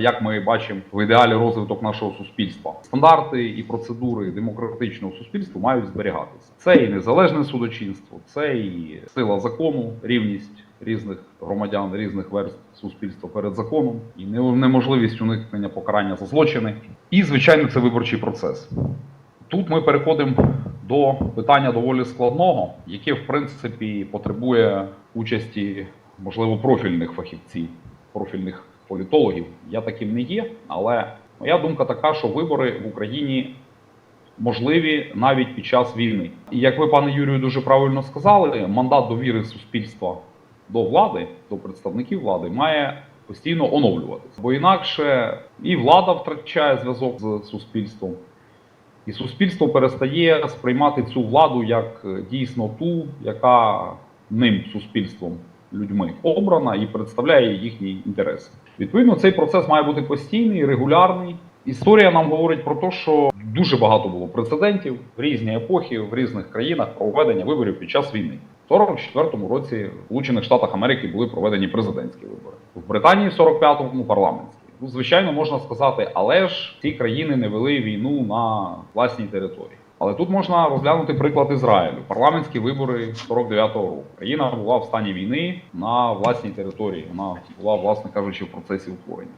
як ми бачимо в ідеалі розвиток нашого суспільства. Стандарти і процедури демократичного суспільства мають зберігатися. Це і незалежне судочинство, це і сила закону, рівність різних громадян, різних верств суспільства перед законом, і неможливість уникнення покарання за злочини. І, звичайно, це виборчий процес. Тут ми переходимо до питання доволі складного, яке в принципі потребує участі, можливо, профільних фахівців, профільних політологів. Я таким не є, але моя думка така, що вибори в Україні можливі навіть під час війни. І як ви, пане Юрію, дуже правильно сказали, мандат довіри суспільства до влади, до представників влади, має постійно оновлюватися. Бо інакше і влада втрачає зв'язок з суспільством, і суспільство перестає сприймати цю владу як е, дійсно ту, яка ним суспільством людьми обрана і представляє їхні інтереси. Відповідно, цей процес має бути постійний, регулярний. Історія нам говорить про те, що дуже багато було прецедентів в різні епохи в різних країнах проведення виборів під час війни. В 44-му році в Сполучених Штатах Америки були проведені президентські вибори. В Британії в 45-му парламентські. Ну, звичайно, можна сказати, але ж ці країни не вели війну на власній території. Але тут можна розглянути приклад Ізраїлю. Парламентські вибори 49-го року. Країна була в стані війни на власній території. Вона була, власне кажучи, в процесі утворення.